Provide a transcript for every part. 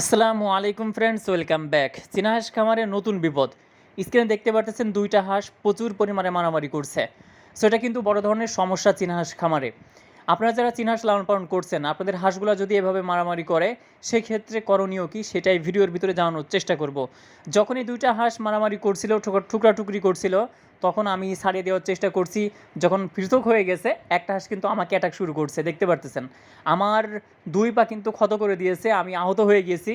আসসালামু আলাইকুম friends welcome back চীনা হাঁস খামারে নতুন বিপদ। স্ক্রিনে দেখতে পাচ্ছেন দুইটা হাঁস প্রচুর পরিমাণে মারামারি করছে। সো এটা কিন্তু বড় ধরনের সমস্যা চীনা হাঁস খামারে। আপনারা যারা চীনা হাঁস লালন পালন করছেন, আপনাদের হাঁসগুলো যদি এভাবে মারামারি করে, সেক্ষেত্রে করণীয় কি? সেটাই ভিডিওর ভিতরে জানানোর চেষ্টা করব। যখনই দুইটা হাঁস মারামারি করছিল টুকরাটুকরি করছিল, তখন আমি ছাড়িয়ে দেওয়ার চেষ্টা করছি। যখন পৃথক হয়ে গেছে, একটা হাঁস কিন্তু আমাকে অ্যাটাক শুরু করছে, দেখতে পারতেছেন। আমার দুই পা কিন্তু ক্ষত করে দিয়েছে, আমি আহত হয়ে গেছি।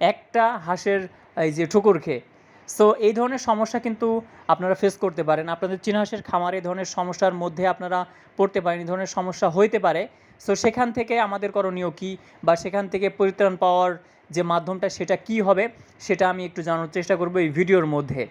একটা হাঁসের এই যে ঠুকুর খেয়ে সো এই ধরনের সমস্যা কিন্তু আপনারা ফেস করতে পারেন। আপনাদের চীনা হাঁসের খামারে এই ধরনের সমস্যার মধ্যে আপনারা পড়তে পারেন, এই ধরনের সমস্যা হইতে পারে। সো সেখান থেকে আমাদের করণীয় কী বা সেখান থেকে পরিত্রাণ পাওয়ার যে মাধ্যমটা সেটা কি হবে, সেটা আমি একটু জানার চেষ্টা করব এই ভিডিওর মধ্যে।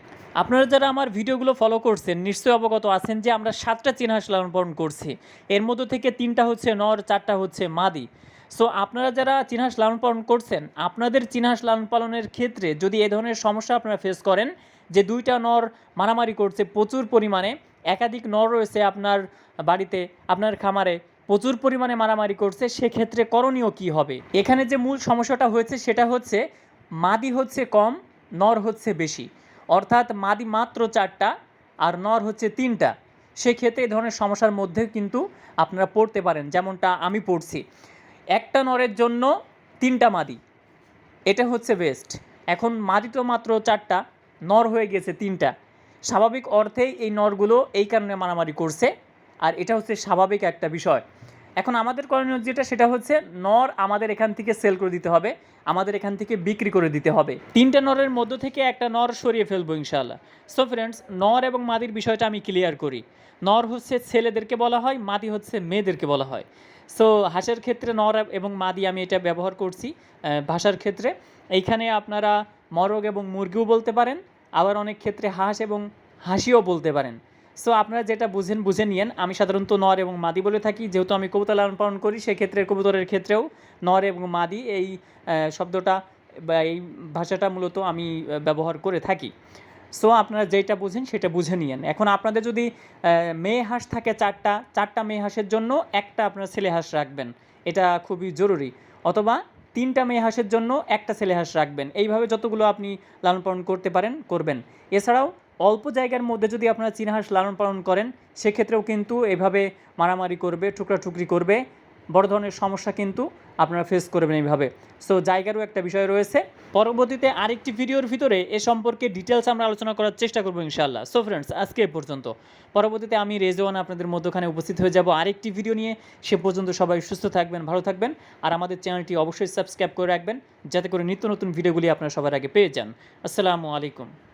আপনারা যারা আমার ভিডিওগুলো ফলো করছেন, নিশ্চয়ই অবগত আছেন যে আমরা সাতটা চীনা হাঁস লালন পালন করছি। এর মধ্যে থেকে তিনটা হচ্ছে নর, চারটা হচ্ছে মাদি। সো আপনারা যারা চীনাহাঁস লালন পালন করছেন, আপনাদের চীনাহাঁস লালন পালনের ক্ষেত্রে যদি এ ধরনের সমস্যা আপনারা ফেস করেন, যে দুইটা নর মারামারি করছে প্রচুর পরিমাণে, একাধিক নর রয়েছে আপনার বাড়িতে, আপনার খামারে, প্রচুর পরিমাণে মারামারি করছে, সেক্ষেত্রে করণীয় কি হবে? এখানে যে মূল সমস্যাটা হয়েছে, সেটা হচ্ছে মাদি হচ্ছে কম, নর হচ্ছে বেশি। অর্থাৎ মাদি মাত্র চারটা, আর নর হচ্ছে তিনটা। সেক্ষেত্রে এই ধরনের সমস্যার মধ্যে কিন্তু আপনারা পড়তে পারেন, যেমনটা আমি পড়ছি। একটা নরের জন্য তিনটা মাদি। এটা হচ্ছে বেস্ট এখন মাদি তো মাত্র চারটা, নর হয়ে গেছে তিনটা। স্বাভাবিক অর্থেই এই নরগুলো এই কারণে মারামারি করছে। আর এটা হচ্ছে স্বাভাবিক একটা বিষয়। এখন আমাদের করণীয় যেটা, সেটা হচ্ছে নর আমাদের এখান থেকে সেল করে দিতে হবে, আমাদের এখান থেকে বিক্রি করে দিতে হবে। তিনটা নরের মধ্য থেকে একটা নর সরিয়ে ফেলব ইনশাল্লাহ সো ফ্রেন্ডস নর এবং মাদির বিষয়টা আমি ক্লিয়ার করি। নর হচ্ছে ছেলেদেরকে বলা হয়, মাদি হচ্ছে মেয়েদেরকে বলা হয়। সো হাঁসের ক্ষেত্রে নর এবং মাদি আমি এটা ব্যবহার করছি ভাষার ক্ষেত্রে। এইখানে আপনারা মরগ এবং মুরগিও বলতে পারেন, আবার অনেক ক্ষেত্রে হাঁস এবং হাসিও বলতে পারেন। সো আপনারা যেটা বুঝেন, বুঝে নিয়েন। আমি সাধারণত নর এবং মাদি বলে থাকি। যেহেতু আমি কবুতর লালন পালন করি, সেক্ষেত্রে কবুতরের ক্ষেত্রেও নর এবং মাদি এই শব্দটা বা এই ভাষাটা মূলত আমি ব্যবহার করে থাকি। সো আপনারা যেটা বুঝেন, সেটা বুঝে নিয়েন। এখন আপনাদের যদি মেয়ে হাঁস থাকে চারটা চারটা মেয়ে হাঁসের জন্য একটা আপনার ছেলে হাঁস রাখবেন। এটা খুবই জরুরি। অথবা তিনটা মেয়ে হাঁসের জন্য একটা ছেলে হাঁস রাখবেন। এইভাবে যতগুলো আপনি লালন পালন করতে পারেন, করবেন। এছাড়াও অল্প জায়গার মধ্যে যদি আপনারা চীনা হাঁস লালন পালন করেন, সেক্ষেত্রেও কিন্তু এভাবে মারামারি করবে টুকরা-টুকরি করবে। বড় ধরনের সমস্যা কিন্তু আপনারা ফেস করবেন এইভাবে। সো জায়গারও একটা বিষয় রয়েছে। পরবর্তীতে আরেকটি ভিডিওর ভিতরে এ সম্পর্কে ডিটেলস আমরা আলোচনা করার চেষ্টা করব ইনশাল্লাহ সো ফ্রেন্ডস আজকে এ পর্যন্ত। পরবর্তীতে আমি রেজওয়ান আপনাদের মধ্যখানে উপস্থিত হয়ে যাব আরেকটি ভিডিও নিয়ে। সে পর্যন্ত সবাই সুস্থ থাকবেন, ভালো থাকবেন। আর আমাদের চ্যানেলটি অবশ্যই সাবস্ক্রাইব করে রাখবেন, যাতে করে নিত্য নতুন ভিডিওগুলি আপনারা সবার আগে পেয়ে যান। আসসালামু আলাইকুম।